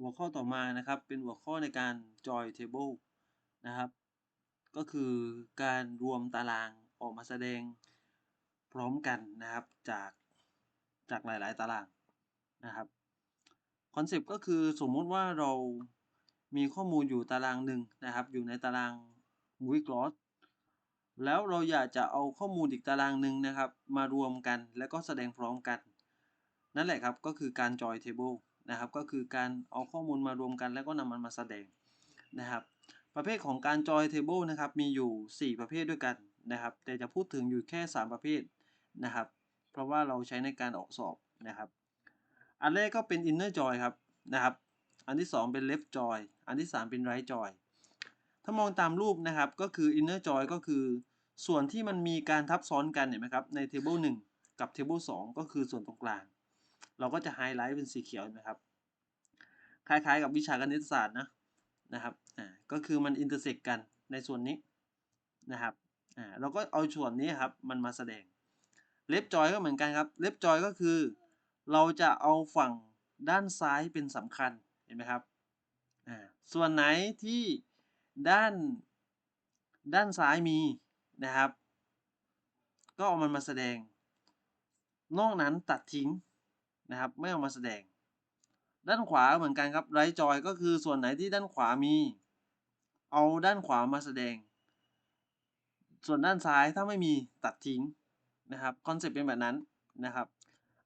หัวข้อต่อมานะครับ เป็นหัวข้อในการ join table นะครับ ก็คือการรวมตารางออกมาแสดงพร้อมกันนะครับจากจากหลาย ๆ ตารางนะครับคอนเซปต์ก็คือสมมุติว่าเรามีข้อมูลอยู่ตารางหนึ่งนะครับ อยู่ในตาราง movie gloss แล้วเราอยากจะเอาข้อมูลอีกตารางหนึ่งนะครับ มารวมกันแล้วก็แสดงพร้อมกัน นั่นแหละครับก็คือการ join table นะครับ ก็คือการเอาข้อมูลมารวมกันแล้วก็นำมันมาแสดงนะครับ ประเภทของการ join table นะครับมีอยู่ 4 ประเภทด้วยกันนะครับ แต่จะพูดถึงอยู่แค่ 3 ประเภทนะครับ เพราะว่าเราใช้ในการออกสอบนะครับ อันแรกก็เป็น inner join ครับนะครับ อันที่ 2 เป็น left join อันที่ 3 เป็น right join ถ้ามองตามรูปนะครับก็คือ inner join ก็คือ ส่วนที่มันมีการทับซ้อนกันเห็นไหมครับใน table 1 กับ table 2 ก็คือส่วนตรงกลาง เราก็จะไฮไลท์เป็นสีเขียวนะครับ คล้ายๆ กับวิชาคณิตศาสตร์นะนะครับอ่าก็คือมันอินเตอร์เซ็กกันในส่วนนี้นะครับอ่าเราก็เอาส่วนนี้ครับมันมาแสดงเล็บจอยก็เหมือนกันครับเล็บจอยก็คือ เราจะเอาฝั่งด้านซ้ายเป็นสำคัญเห็นไหมครับอ่าส่วนไหนที่ด้านด้านซ้ายมีนะครับ ก็เอามันมาแสดง นอกนั้นตัดทิ้ง นะครับไม่เอามาแสดง ด้านขวาเหมือนกันครับไรจอยก็คือส่วนไหนที่ด้านขวามี เอาด้านขวามาแสดง ส่วนด้านซ้ายถ้าไม่มีตัดทิ้งนะครับคอนเซ็ปต์เป็นแบบนั้นนะครับ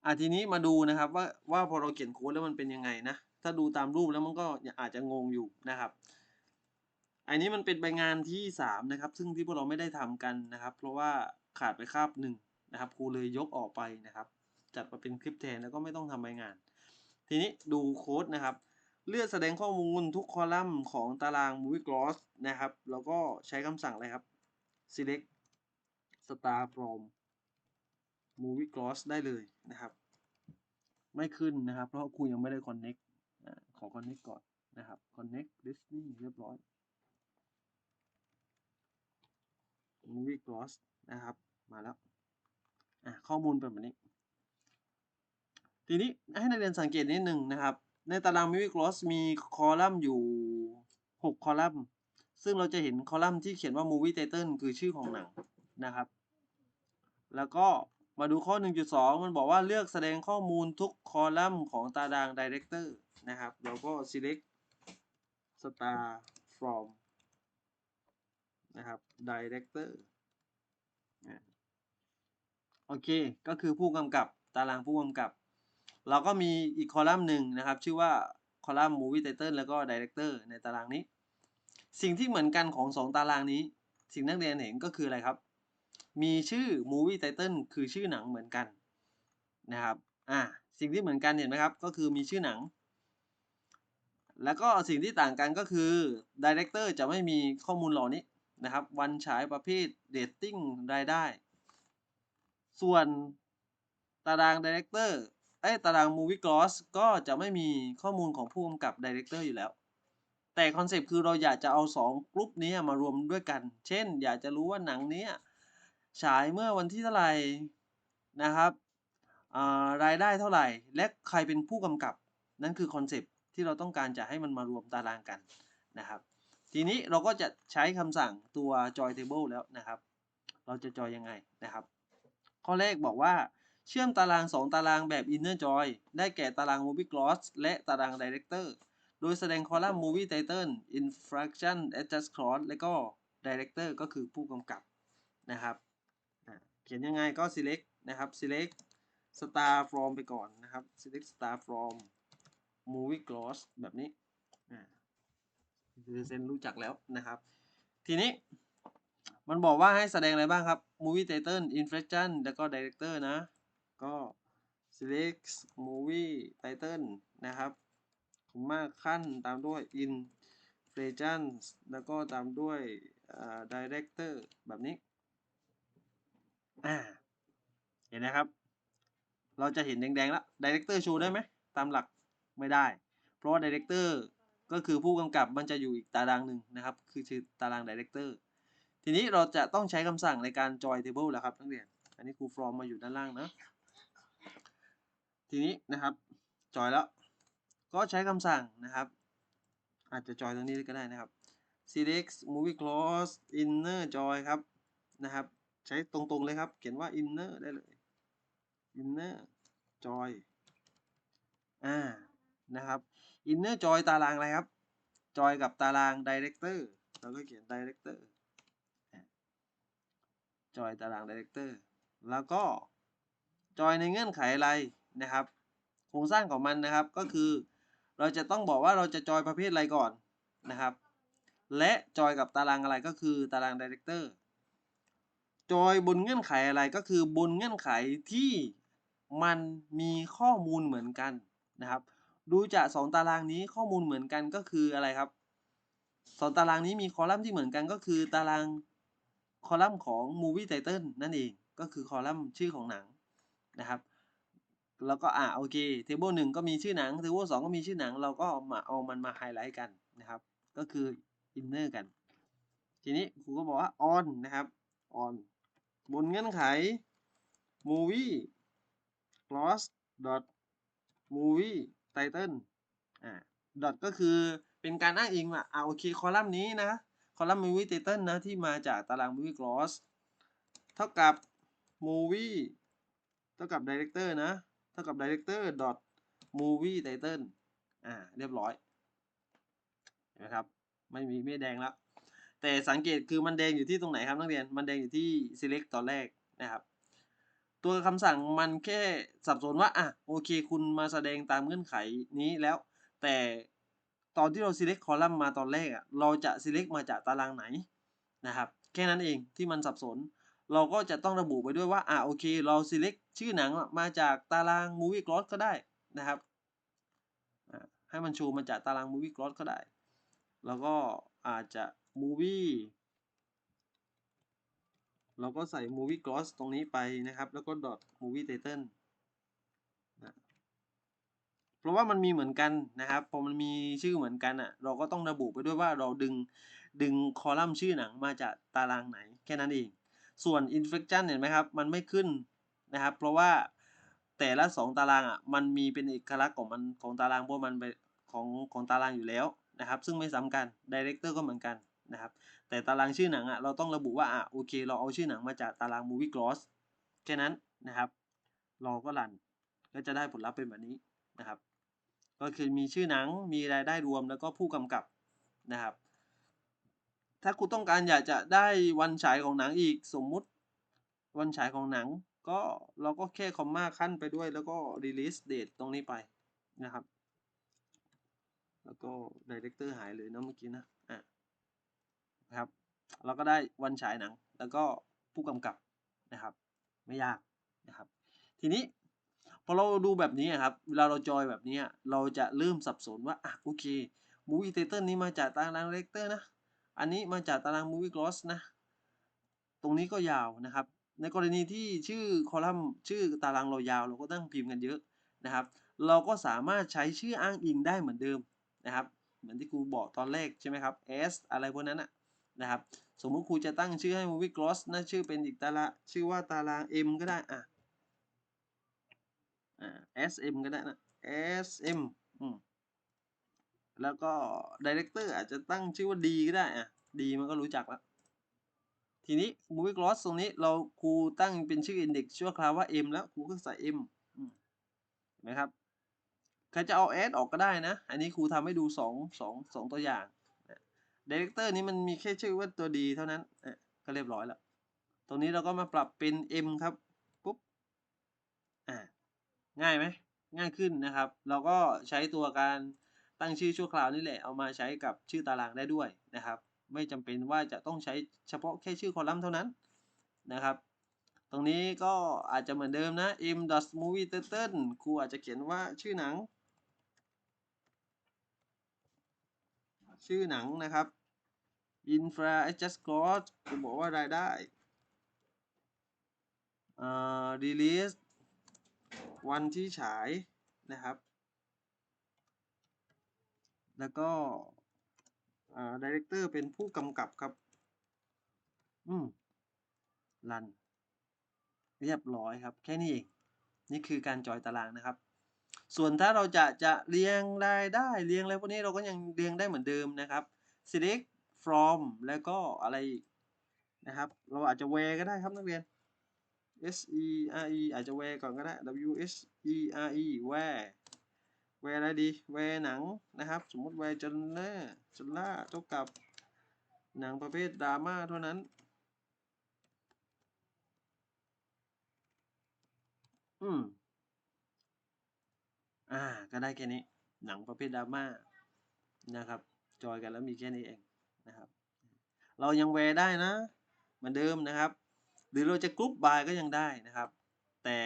อะทีนี้มาดูนะครับว่าว่าพอเราเขียนโค้ดแล้วมันเป็นยังไงนะถ้าดูตามรูปแล้วมันก็อาจจะงงอยู่นะครับ อันนี้มันเป็นใบงานที่ 3 นะครับ ซึ่งที่พวกเราไม่ได้ทำกันนะครับ เพราะว่าขาดไปคาบหนึ่งนะครับครูเลยยกออกไปนะครับ จัดมาเป็นคลิปแทนแล้วก็ไม่ต้องทำใบงาน ทีนี้ดูโค้ดนะครับ เลือกแสดงข้อมูลทุกคอลัมน์ของตาราง movie gloss นะครับ แล้วก็ใช้คำสั่งอะไรครับ select star from movie gloss ได้เลยนะครับ ไม่ขึ้นนะครับ เพราะครูยังไม่ได้ connect ขอ connect ก่อนนะครับ connect Disney เรียบร้อย movie gloss นะครับ มาแล้ว อะ ข้อมูลเป็นแบบนี้ ทีนี้ให้นักเรียนสังเกตนิดหนึ่งนะครับ ในตาราง Movie Gloss มีคอลัมน์อยู่ 6 คอลัมน์ ซึ่งเราจะเห็นคอลัมน์ที่เขียนว่า Movie Title คือชื่อของหนังนะครับ แล้วก็มาดูข้อ 1.2 มันบอกว่าเลือกแสดงข้อมูลทุกคอลัมน์ของตาราง Director นะครับแล้วก็ select star from นะครับ Director โอเค ก็คือผู้กำกับ ตารางผู้กำกับ เราก็มีอีกคอลัมน์หนึ่งนะครับ ชื่อว่าคอลัมน์ Movie Title แล้วก็ Director ในตารางนี้ สิ่งที่เหมือนกันของ 2 ตารางนี้ สิ่งนักเรียนเห็นก็คืออะไรครับ มีชื่อ Movie Title คือชื่อหนังเหมือนกันนะครับอ่าสิ่งที่เหมือนกันเห็นไหมครับ ก็คือมีชื่อหนัง แล้วก็สิ่งที่ต่างกันก็คือ Director จะไม่มีข้อมูลเหล่านี้นะครับ วันฉายประเภท Rating รายได้ ส่วนตาราง Director ไอ้ตาราง Movie Gloss ก็จะไม่มีข้อมูลของผู้กำกับ Director อยู่แล้ว แต่คอนเซปต์คือเราอยากจะเอา 2 กลุ่มนี้มารวมด้วยกัน เช่น อยากจะรู้ว่าหนังนี้ฉายเมื่อวันที่เท่าไหร่นะครับรายได้เท่าไหร่ และใครเป็นผู้กำกับ นั่นคือคอนเซปต์ที่เราต้องการจะให้มันมารวมตารางกันนะครับ ทีนี้เราก็จะใช้คำสั่งตัว join table แล้วนะครับ เราจะจอยยังไงนะครับ ข้อแรกบอกว่า เชื่อมตาราง 2 ตารางแบบ inner join ได้แก่ตาราง movie gloss และตาราง director โดยแสดงคอลัมน์ movie title infraction adjust clause และก็ director ก็คือผู้กำกับนะครับเขียนยังไงก็ select นะครับ select star from ไปก่อนนะครับ select star from movie gloss แบบนี้เซนรู้จักแล้วนะครับ ทีนี้มันบอกว่าให้แสดงอะไรบ้างครับ movie title infraction แล้วก็ director นะ ก็ select movie title นะครับผมมาขั้นตามด้วย inflation แล้วก็ตามด้วย director แบบนี้เห็นนะครับ เราจะเห็นแดงๆแล้ว director โชว์ได้ไหม ตามหลักไม่ได้ เพราะว่า director ก็คือผู้กำกับมันจะอยู่อีกตารางหนึ่งนะครับ คือชื่อตาราง director ทีนี้เราจะต้องใช้คำสั่งในการ join table แล้วครับนักเรียน อันนี้ครูฟอร์มมาอยู่ด้านล่างนะ ทีนี้นะครับจอยแล้วก็ใช้คำสั่งนะครับ อาจจะจอยตรงนี้ก็ได้นะครับ select movie close inner joy ครับนะครับใช้ตรงๆเลยครับ เขียนว่า inner ได้เลย inner joy อ่านะครับ inner joy ตารางอะไรครับ joy กับตาราง director เราก็เขียน director joy ตาราง director แล้วก็ joy ในเงื่อนไขอะไร นะครับ โครงสร้างของมันนะครับก็คือ เราจะต้องบอกว่าเราจะจอยประเภทอะไรก่อนนะครับ และจอยกับตารางอะไรก็คือตาราง director จอยบนเงื่อนไขอะไรก็คือบนเงื่อนไขที่มันมีข้อมูลเหมือนกันนะครับ ดูจากสองตารางนี้ข้อมูลเหมือนกันก็คืออะไรครับสองตารางนี้มีคอลัมน์ที่เหมือนกันก็คือตารางคอลัมน์ของ movie title นั่นเองก็คือคอลัมน์ชื่อของหนังนะครับ แล้วก็อ่าโอเคเทเบิลหนึ่งก็มีชื่อหนังเทเบิลสองก็มีชื่อหนัง เราก็มาเอามันมาไฮไลท์กันนะครับ ก็คืออินเนอร์กัน ทีนี้ครูก็บอกว่า on นนะครับ on บนเงื่อนไข movie cross dot movie title อ่า dot ก็คือเป็นการอ้างอิงว่าอ่าโอเคคอลัมน์นี้นะ คอลัมน์ movie title นะ ที่มาจากตาราง movie cross เท่ากับ movie เท่ากับ director นะ เท่ากับ director dot movie title อ่า เรียบร้อยนะครับ ไม่มีไม่แดงแล้ว แต่สังเกตคือมันแดงอยู่ที่ตรงไหนครับนักเรียน มันแดงอยู่ที่ select ตอนแรกนะครับ ตัวคำสั่งมันแค่สับสนว่า อะ โอเค คุณมาแสดงตามเงื่อนไขนี้แล้ว แต่ตอนที่เรา select column มาตอนแรกอะ เราจะ select มาจากตารางไหนนะครับ แค่นั้นเองที่มันสับสน เราก็จะต้องระบุไปด้วยว่า อ่าโอเค เรา select ชื่อหนังมาจากตาราง movie cross ก็ได้นะครับ ให้มันโชว์มาจากตาราง movie cross ก็ได้ แล้วก็อาจจะ movie เราก็ใส่ movie cross ตรงนี้ไปนะครับ แล้วก็ dot movie title นะเพราะว่ามันมีเหมือนกันนะครับ พอมันมีชื่อเหมือนกันอะ เราก็ต้องระบุไปด้วยว่าเราดึงดึงคอลัมน์ชื่อหนังมาจากตารางไหน แค่นั้นเอง ส่วน infection เห็นไหมครับ มันไม่ขึ้นนะครับ เพราะว่าแต่ละ 2 ตารางอะ มันมีเป็นเอกลักษณ์ของมันของตารางพราะมันไปของของตารางอยู่แล้วนะครับ ซึ่งไม่ซ้ำกัน director ก็เหมือนกันนะครับ แต่ตารางชื่อหนังอะ เราต้องระบุว่าอะโอเค เราเอาชื่อหนังมาจากตาราง movie cross แค่นั้นนะครับ เราก็รัน ก็จะได้ผลลัพธ์เป็นแบบนี้นะครับ ก็คือมีชื่อหนัง มีรายได้รวม แล้วก็ผู้กำกับนะครับ ถ้าคุณต้องการอยากจะได้วันฉายของหนังอีกสมมุติวันฉายของหนัง ก็เราก็แค่คอมมาขั้นไปด้วย แล้วก็ release date ตรงนี้ไปนะครับ แล้วก็ director หายเลยเนาะเมื่อกี้นะอะนะครับ เราก็ได้วันฉายหนัง แล้วก็ผู้กำกับนะครับ ไม่ยากนะครับ ทีนี้พอเราดูแบบนี้ครับ เวลาเราจอยแบบนี้ เราจะเริ่มสับสนว่า อะ โอเค movie title นี้มาจากตาราง director นะ อันนี้มาจากตาราง movie cross นะ ตรงนี้ก็ยาวนะครับ ในกรณีที่ชื่อคอลัมน์ชื่อตารางเรายาว เราก็ต้องพิมพ์กันเยอะนะครับ เราก็สามารถใช้ชื่ออ้างอิงได้เหมือนเดิมนะครับ เหมือนที่ครูบอกตอนแรกใช่ไหมครับ s อะไรพวกนั้นนะครับ สมมุติครูจะตั้งชื่อให้ movie cross นะชื่อเป็นอีกตารางชื่อว่าตาราง m ก็ได้อะอ่า sm ก็ได้นะ sm อืม แล้วก็ director อาจจะตั้งชื่อว่า d ก็ได้อะ d มันก็รู้จักแล้ว ทีนี้ movie cross ตรงนี้เราครูตั้งเป็นชื่อ index ชั่วคราวว่า m แล้วครูก็ใส่ m เห็นไหมครับใครจะเอา add ออกก็ได้นะ อันนี้ครูทำให้ดู2 2 2ตัวอย่าง director นี้มันมีแค่ชื่อว่าตัว d เท่านั้นก็เรียบร้อยแล้ว ตรงนี้เราก็มาปรับเป็น m ครับปุ๊บอ่าง่ายไหมง่ายขึ้นนะครับ เราก็ใช้ตัวการ ตั้งชื่อชั่วคราวนี่แหละเอามาใช้กับชื่อตารางได้ด้วยนะครับ ไม่จำเป็นว่าจะต้องใช้เฉพาะแค่ชื่อคอลัมน์เท่านั้นนะครับ ตรงนี้ก็อาจจะเหมือนเดิมนะ m dot movie title ครูอาจจะเขียนว่าชื่อหนัง ชื่อหนังนะครับ infra adjust cost ครูบอกว่ารายได้อ่า release วันที่ฉายนะครับ แล้วก็อ่า director เป็นผู้กำกับครับ อืมรัน เรียบร้อยครับ แค่นี้เอง นี่คือการจอยตารางนะครับ ส่วนถ้าเราจะจะเรียงรายได้เรียงอะไรพวกนี้เราก็ยังเรียงได้เหมือนเดิมนะครับ select from แล้วก็อะไรนะครับ เราอาจจะ where ก็ได้ครับนักเรียน s e r e อาจจะ where ก่อนก็ได้ w s e r e where where อะไรดี where หนังนะครับ สมมติ where จนเนอร์จนล่าเท่ากับหนังประเภทดราม่าเท่านั้น อืม อ่า ก็ได้แค่นี้ หนังประเภทดราม่านะครับ จอยกันแล้วมีแค่นี้เองนะครับ เรายังแวร์ได้นะ เหมือนเดิมนะครับ หรือเราจะกรุ๊ปบายก็ยังได้นะครับ แต่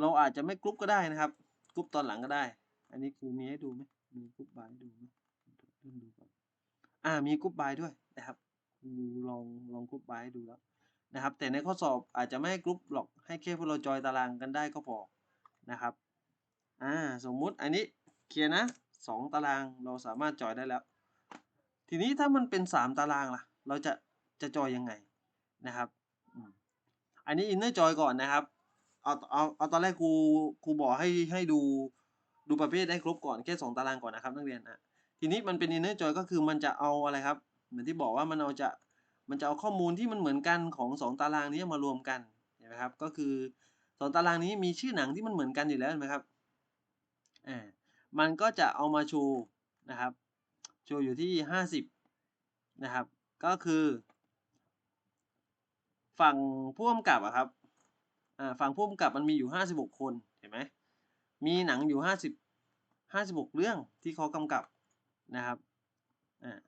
เราอาจจะไม่กรุ๊ปก็ได้นะครับ กรุ๊ปตอนหลังก็ได้ อันนี้ครูมีให้ดูไหมมีกรุ๊ปบายให้ดูไหมเริ่มดูก่อนอ่ามีกรุ๊ปบายด้วยนะครับครูลองลองกรุ๊ปบายให้ดูแล้วนะครับ แต่ในข้อสอบอาจจะไม่ให้กรุ๊ปหรอกให้แค่พวกเราจอยตารางกันได้ก็พอนะครับอ่าสมมุติอันนี้เคลียร์นะสองตารางเราสามารถจอยได้แล้ว ทีนี้ถ้ามันเป็นสามตารางล่ะ เราจะจะจอยยังไงนะครับอันนี้อินเนอร์จอยก่อนนะครับ เอาเอาเอาตอนแรกครูครูบอกให้ให้ดูดูประเภทได้ครบก่อนแค่สองตารางก่อนนะครับนักเรียนนะทีนี้มันเป็นอินเนอร์จอยก็คือมันจะเอาอะไรครับ เหมือนที่บอกว่ามันเอาจะมันจะเอาข้อมูลที่มันเหมือนกันของสองตารางนี้มารวมกันเห็นไหมครับก็คือสองตารางนี้มีชื่อหนังที่มันเหมือนกันอยู่แล้วเห็นไหมครับอ่ามันก็จะเอามาโชว์นะครับโชว์อยู่ที่ห้าสิบนะครับ ก็คือ ฝั่งผู้กำกับอะครับ ฝั่งผู้กำกับมันมีอยู่ห้าสิบหกคนเห็นไหมมีหนังอยู่ห้าสิบห้าสิบหกเรื่องที่เขากำกับนะครับอ่า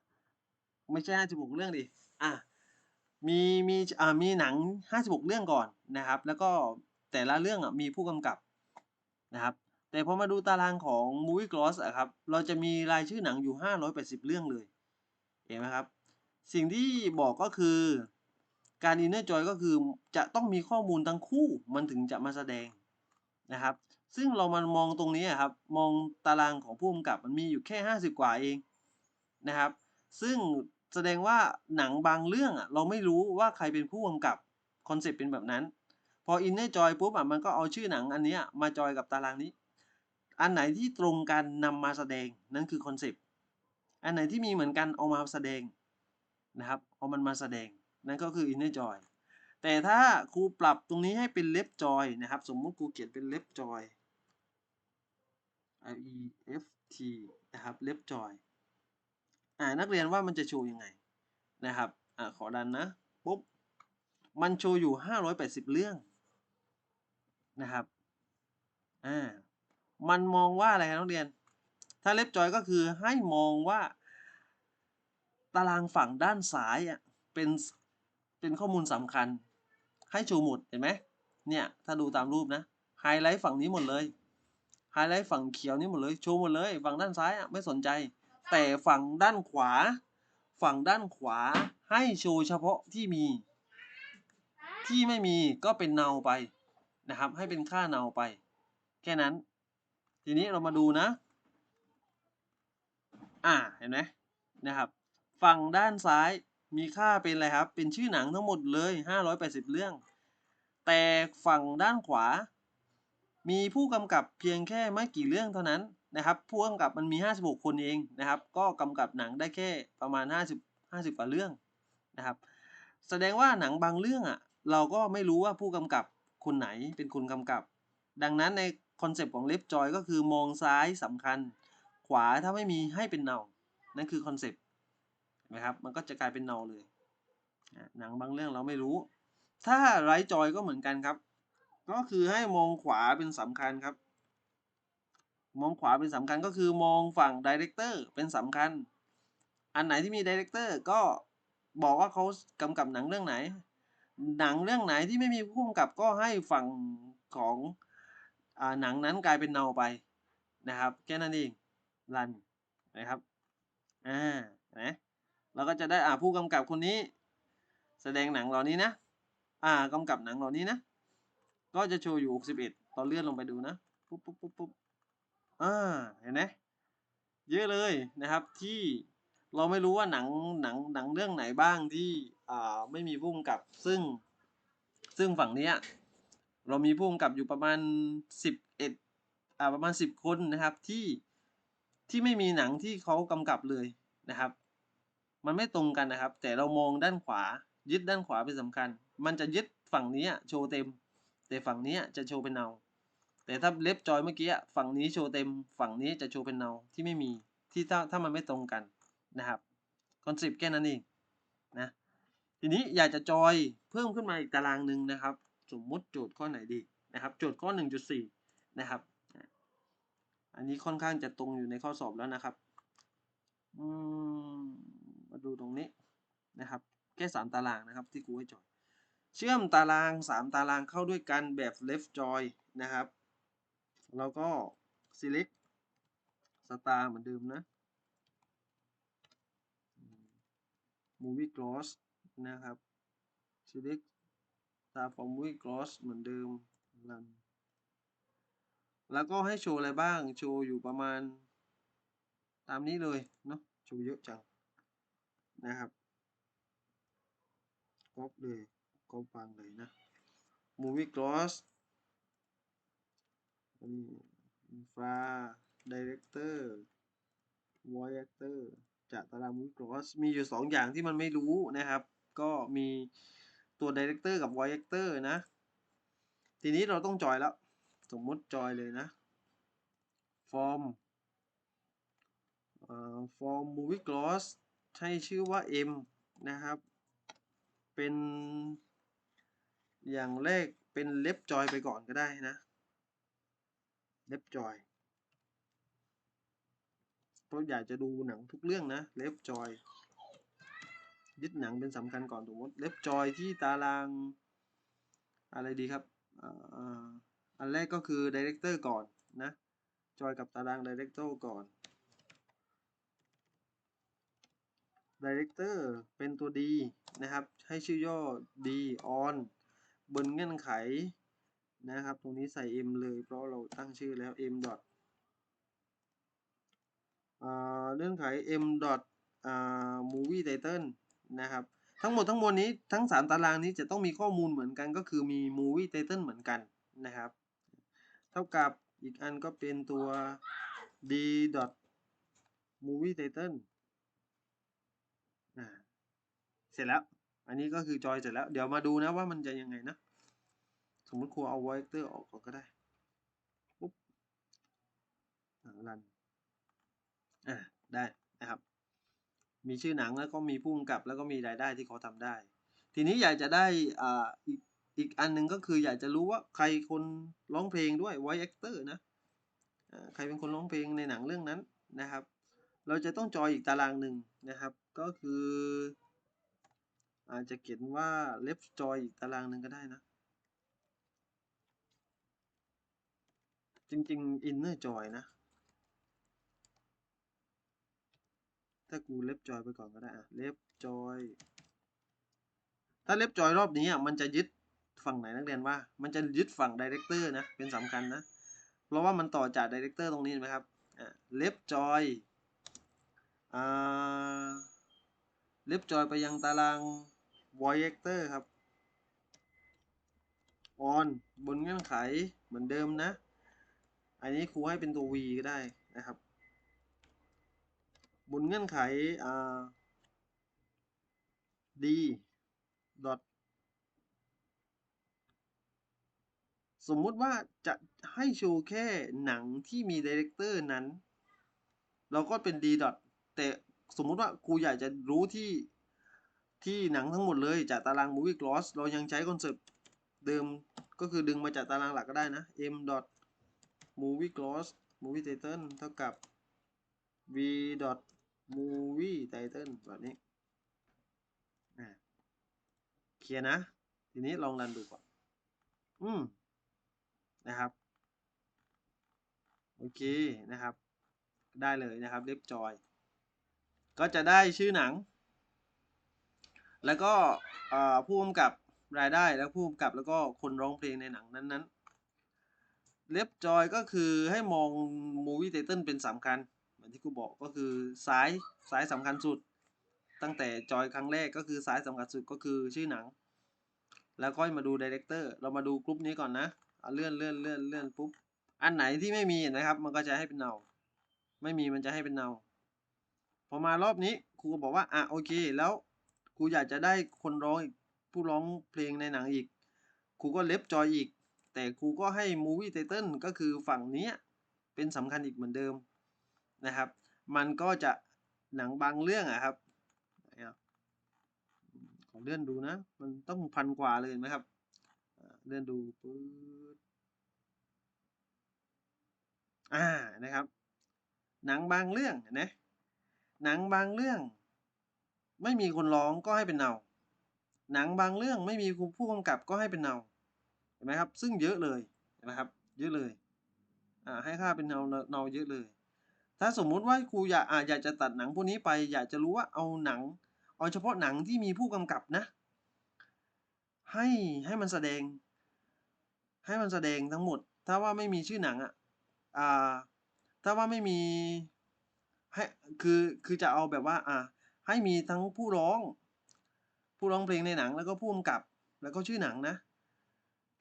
ไม่ใช่ห้าสิบหกเรื่องดิอ่ามีมีอ่ามีหนังห้าสิบหกเรื่องก่อนนะครับ แล้วก็แต่ละเรื่องอะมีผู้กำกับนะครับแต่พอมาดูตารางของ Movie Gloss อะครับ เราจะมีรายชื่อหนังอยู่ 580 เรื่องเลย เห็นไหมครับ สิ่งที่บอกก็คือ การ Inner Joy ก็คือจะต้องมีข้อมูลทั้งคู่มันถึงจะมาแสดงนะครับ ซึ่งเรามามองตรงนี้ครับ มองตารางของผู้กำกับมันมีอยู่แค่ 50 กว่าเองนะครับ ซึ่งแสดงว่าหนังบางเรื่องอะเราไม่รู้ว่าใครเป็นผู้กำกับคอนเซปต์เป็นแบบนั้น พอ Inner Joy ปุ๊บอะมันก็เอาชื่อหนังอันนี้มาจอยกับตารางนี้ อันไหนที่ตรงกันนำมาแสดงนั่นคือคอนเซปต์อันไหนที่มีเหมือนกันเอามาแสดงนะครับเอามันมาแสดง นั่นก็คือ inner joy แต่ถ้าครูปรับตรงนี้ให้เป็น left joy นะครับ สมมติครูเขียนเป็น left joy l e f t นะครับ left joy อ่านักเรียนว่ามันจะโชว์ยังไงนะครับอ่าขอดันนะปุ๊บมันโชว์อยู่ 580 เรื่องนะครับอ่ามันมองว่าอะไรครับนักเรียน ถ้าเล็บจอยก็คือให้มองว่า ตารางฝั่งด้านซ้ายอะเป็น เป็นข้อมูลสำคัญ ให้โชว์หมดเห็นไหมเนี่ย ถ้าดูตามรูปนะไฮไลท์ฝั่งนี้หมดเลยไฮไลท์ฝั่งเขียวนี้หมดเลยโชว์หมดเลย ฝั่งด้านซ้ายอะไม่สนใจ แต่ฝั่งด้านขวา ฝั่งด้านขวาให้โชว์เฉพาะที่มี ที่ไม่มีก็เป็นเนาไปนะครับ ให้เป็นค่าเนาไป แค่นั้น ทีนี้เรามาดูนะ อ่าเห็นไหมนะครับ ฝั่งด้านซ้าย มีค่าเป็นอะไรครับ เป็นชื่อหนังทั้งหมดเลย 580 เรื่อง แต่ฝั่งด้านขวา มีผู้กำกับเพียงแค่ไม่กี่เรื่องเท่านั้นนะครับ ผู้กำกับมันมี 56 คนเองนะครับ ก็กำกับหนังได้แค่ประมาณ 50 50กว่าเรื่องนะครับ แสดงว่าหนังบางเรื่องอะ เราก็ไม่รู้ว่าผู้กำกับคนไหนเป็นคนกำกับ ดังนั้นในคอนเซปต์ของเล็บจอยก็คือมองซ้ายสำคัญ ขวาถ้าไม่มีให้เป็นเนานั่นคือคอนเซปต์ นะครับ มันก็จะกลายเป็นเนาเลยหนังบางเรื่องเราไม่รู้ ถ้าไร้จอยก็เหมือนกันครับ ก็คือให้มองขวาเป็นสำคัญครับ มองขวาเป็นสำคัญก็คือมองฝั่งดีเรคเตอร์เป็นสำคัญ อันไหนที่มีดีเรคเตอร์ก็บอกว่าเขากำกับหนังเรื่องไหน หนังเรื่องไหนที่ไม่มีผู้กำกับก็ให้ฝั่งของอหนังนั้นกลายเป็นเนาไปนะครับ แค่นั้นเองรันนะครับ อ่า นะ เราก็จะได้อ่าผู้กำกับคนนี้ แสดงหนังเหล่านี้นะ อ่ากำกับหนังเหล่านี้นะ ก็จะโชว์อยู่ 61 ตอนเลื่อนลงไปดูนะ ปุ๊บปุ๊บปุ๊บปุ๊บอ่า เห็นไหมเยอะเลยนะครับที่เราไม่รู้ว่าหนังหนังหนังเรื่องไหนบ้างที่อ่าไม่มีผู้กำกับ ซึ่ง ซึ่งฝั่งเนี้ยเรามีผู้กำกับอยู่ประมาณ 11อ่าประมาณ 10 คนนะครับที่ที่ไม่มีหนังที่เขากำกับเลยนะครับ มันไม่ตรงกันนะครับ แต่เรามองด้านขวา ยึดด้านขวาเป็นสำคัญ มันจะยึดฝั่งนี้โชว์เต็ม แต่ฝั่งนี้จะโชว์เป็นเนาแต่ถ้าเล็บจอยเมื่อกี้ฝั่งนี้โชว์เต็ม ฝั่งนี้จะโชว์เป็นเนาที่ไม่มีที่ถ้าถ้ามันไม่ตรงกันนะครับคอนเซปต์แค่นั้นเองนะทีนี้อยากจะจอยเพิ่มขึ้นมาอีกตารางหนึ่งนะครับ สมมุติโจทย์ข้อไหนดีนะครับ โจทย์ข้อ 1.4 นะครับ อันนี้ค่อนข้างจะตรงอยู่ในข้อสอบแล้วนะครับ อืม มาดูตรงนี้นะครับ แค่สามตารางนะครับที่ครูให้จอย เชื่อมตารางสามตารางเข้าด้วยกันแบบ left join นะครับ แล้วก็ select star เหมือนเดิมนะ movie cross นะครับ select star from movie cross เหมือนเดิม run แล้วก็ให้โชว์อะไรบ้าง โชว์อยู่ประมาณ ตามนี้เลยเนาะ โชว์เยอะจัง นะครับก๊อปเลยก๊อปวางเลยนะ movie cross อันนี้ infra director voice actor จากตาราง movie cross มีอยู่สองอย่างที่มันไม่รู้นะครับ ก็มีตัว director กับ voice actor นะ ทีนี้เราต้องจอยแล้ว สมมติจอยเลยนะ form เอ่อ form movie gloss ใช้ชื่อว่า M นะครับ เป็น อย่างแรกเป็นเล็บจอยไปก่อนก็ได้นะ เล็บจอยเพราะอยากจะดูหนังทุกเรื่องนะ เล็บจอย ยึดหนังเป็นสำคัญก่อนสมมติเล็บจอยที่ตาราง อะไรดีครับอ่ออันแรกก็คือ Director ก่อนนะ จอยกับตาราง Director ก่อน Director เป็นตัว D นะครับ ให้ชื่อย่อ D on บนเงื่อนไขนะครับ ตรงนี้ใส่ M เลยเพราะเราตั้งชื่อแล้ว M dot อ่าเงื่อนไข M dot อ่า movie title นะครับ ทั้งหมดทั้งมวลนี้ทั้ง 3 ตารางนี้จะต้องมีข้อมูลเหมือนกันก็คือมี movie title เหมือนกันนะครับ เท่ากับอีกอันก็เป็นตัว d dot movie title อ่าเสร็จแล้ว อันนี้ก็คือจอยเสร็จแล้ว เดี๋ยวมาดูนะว่ามันจะยังไงนะ สมมติครูเอา vector ออกก่อนก็ได้ ปุ๊บรัน อ่าได้นะครับ มีชื่อหนังแล้วก็มีผู้กำกับ แล้วก็มีรายได้ที่เขาทำได้ ทีนี้อยากจะได้อ่าอีกอีกอันหนึ่งก็คืออยากจะรู้ว่าใครคนร้องเพลงด้วย voice actor นะใครเป็นคนร้องเพลงในหนังเรื่องนั้นนะครับ เราจะต้องจอยอีกตารางหนึ่งนะครับ ก็คือ อาจจะเขียนว่า left joy อีกตารางหนึ่งก็ได้นะ จริงๆ inner joy นะ ถ้ากูเล็บจอยไปก่อนก็ได้อะเล็บจอยถ้าเล็บจอยรอบนี้อะมันจะยึดฝั่งไหนนักเรียนว่า มันจะยึดฝั่งดีเรคเตอร์นะ เป็นสำคัญนะ เพราะว่ามันต่อจากดีเรคเตอร์ตรงนี้ไหมครับอ่าเล็บจอยอ่าเล็บจอยไปยังตาราง voice actor ครับ on บนเงื่อนไขเหมือนเดิมนะ อันนี้ครูให้เป็นตัว v ก็ได้นะครับ บนเงื่อนไขอ่า d dot สมมุติว่าจะให้โชว์แค่หนังที่มีดีเรคเตอร์นั้น เราก็เป็น d dot แต่สมมุติว่าครูอยากจะรู้ที่ ที่หนังทั้งหมดเลยจากตาราง movie gloss เรายังใช้คอนเซปต์เดิมก็คือดึงมาจากตารางหลักก็ได้นะ m dot movie gloss movie title เท่ากับ v dot movie title แบบนี้เคลียร์นะ ทีนี้ลองรันดูก่อน อืม นะครับ โอเคนะครับ ได้เลยนะครับเรียบจอย ก็จะได้ชื่อหนัง แล้วก็ผู้กำกับรายได้แล้วผู้กำกับแล้วก็คนร้องเพลงในหนังนั้นๆ เล็บจอยก็คือให้มองมูวี่ไตเติลเป็นสำคัญ เหมือนที่กูบอกก็คือซ้ายซ้ายสำคัญสุด ตั้งแต่จอยครั้งแรกก็คือซ้ายสำคัญสุดก็คือชื่อหนัง แล้วก็มาดูดีเรคเตอร์เรามาดูกลุ่มนี้ก่อนนะเอาเลื่อนเลื่อนเลื่อนเลื่อนปุ๊บอันไหนที่ไม่มีนะครับ มันก็จะให้เป็นเนาไม่มีมันจะให้เป็นเนาพอมารอบนี้ครูก็บอกว่าอะโอเค แล้ว ครูอยากจะได้คนร้องอีกผู้ร้องเพลงในหนังอีกครูก็เล็บจอยอีก แต่ครูก็ให้ movie title ก็คือฝั่งนี้เป็นสำคัญอีกเหมือนเดิมนะครับ มันก็จะหนังบางเรื่องอะครับขอเลื่อนดูนะ มันต้องพันกว่าเลยเห็นไหมครับเลื่อนดูปื๊ดอ่านะครับ หนังบางเรื่องนไหมหนังบางเรื่อง ไม่มีคนร้องก็ให้เป็นเนา หนังบางเรื่องไม่มีผู้กำกับก็ให้เป็นเนาเห็นไหมครับ ซึ่งเยอะเลยนไหมครับ เยอะเลยอ่าให้ค่าเป็นเนาเนาเยอะเลย ถ้าสมมุติว่าครูอยากอ่าอยากจะตัดหนังพวกนี้ไป อยากจะรู้ว่าเอาหนัง เอาเฉพาะหนังที่มีผู้กำกับนะ ให้ให้มันแสดง ให้มันแสดงทั้งหมด ถ้าว่าไม่มีชื่อหนังอะอ่าถ้าว่าไม่มีให้คือคือจะเอาแบบว่าอ่า ให้มีทั้งผู้ร้อง ผู้ร้องเพลงในหนังแล้วก็ผู้กำกับ แล้วก็ชื่อหนังนะ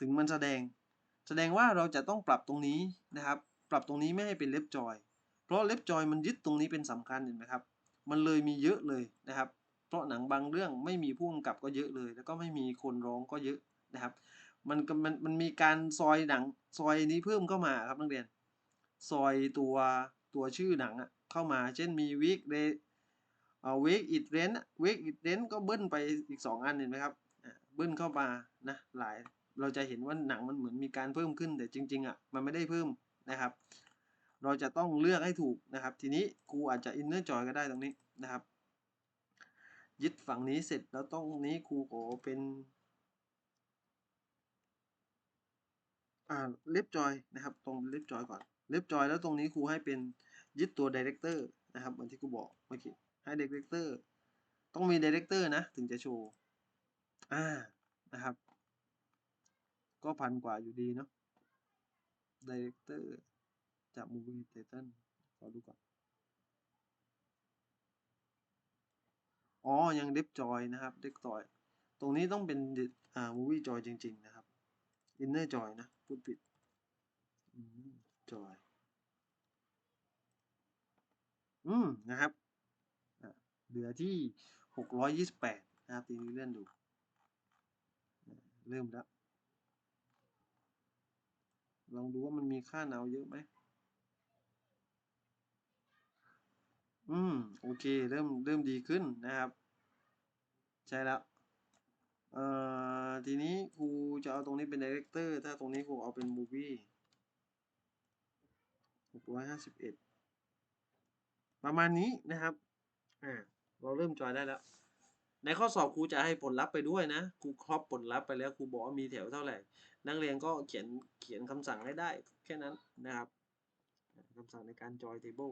ถึงมันแสดง แสดงว่าเราจะต้องปรับตรงนี้นะครับ ปรับตรงนี้ไม่ให้เป็นเล็บจอย เพราะเล็บจอยมันยึดตรงนี้เป็นสำคัญเห็นไหมครับ มันเลยมีเยอะเลยนะครับ เพราะหนังบางเรื่องไม่มีผู้กำกับก็เยอะเลย แล้วก็ไม่มีคนร้องก็เยอะนะครับ มันมันมันมีการซอยหนังซอยนี้เพิ่มเข้ามาครับนักเรียน ซอยตัวตัวชื่อหนังอะเข้ามา เช่นมีวิกเด เอาเวกอิดเรนเวกอิดเรนก็เบิ้ลไปอีกสองอันเห็นไหมครับเบิ้ลเข้ามานะหลายเราจะเห็นว่าหนังมันเหมือนมีการเพิ่มขึ้นแต่จริงๆอะมันไม่ได้เพิ่มนะครับ เราจะต้องเลือกให้ถูกนะครับ ทีนี้ครูอาจจะอินเนอร์จอยก็ได้ตรงนี้นะครับ ยึดฝั่งนี้เสร็จแล้วต้องนี้ครูขอเป็นอ่าเล็บจอยนะครับ ตรงเล็บจอยก่อนเล็บจอยแล้วตรงนี้ครูให้เป็นยึดตัวดีเรคเตอร์นะครับเหมือนที่ครูบอกเมื่อกี้ ให้ดีเรคเตอร์ต้องมีดีเรคเตอร์นะ ถึงจะโชว์ อ่า นะครับ ก็พันกว่าอยู่ดีเนาะดีเรคเตอร์จากมูวี่ไททัลขอดูก่อน อ๋อ ยังเล็บจอยนะครับเล็บจอย ตรงนี้ต้องเป็น อ่ามูวี่จอยจริง ๆ นะครับอินเนอร์จอยนะ พูดผิดจอย อืม นะครับ เหลือที่หกร้อยยี่สิบแปดนะครับ ทีนี้เลื่อนดู เริ่มแล้ว ลองดูว่ามันมีค่าหนาวเยอะไหม อืม โอเค เริ่ม เริ่มดีขึ้นนะครับ ใช่แล้วเอ่อทีนี้ครูจะเอาตรงนี้เป็นดีเรคเตอร์ถ้าตรงนี้ครูเอาเป็นมูวี่หกร้อยห้าสิบเอ็ดประมาณนี้นะครับอ่า เราเริ่มจอยได้แล้ว ในข้อสอบครูจะให้ผลลัพธ์ไปด้วยนะ ครูครอบผลลัพธ์ไปแล้วครูบอกว่ามีแถวเท่าไหร่ นักเรียนก็เขียนเขียนคำสั่งให้ได้แค่นั้นนะครับคำสั่งในการจอยเทเบิล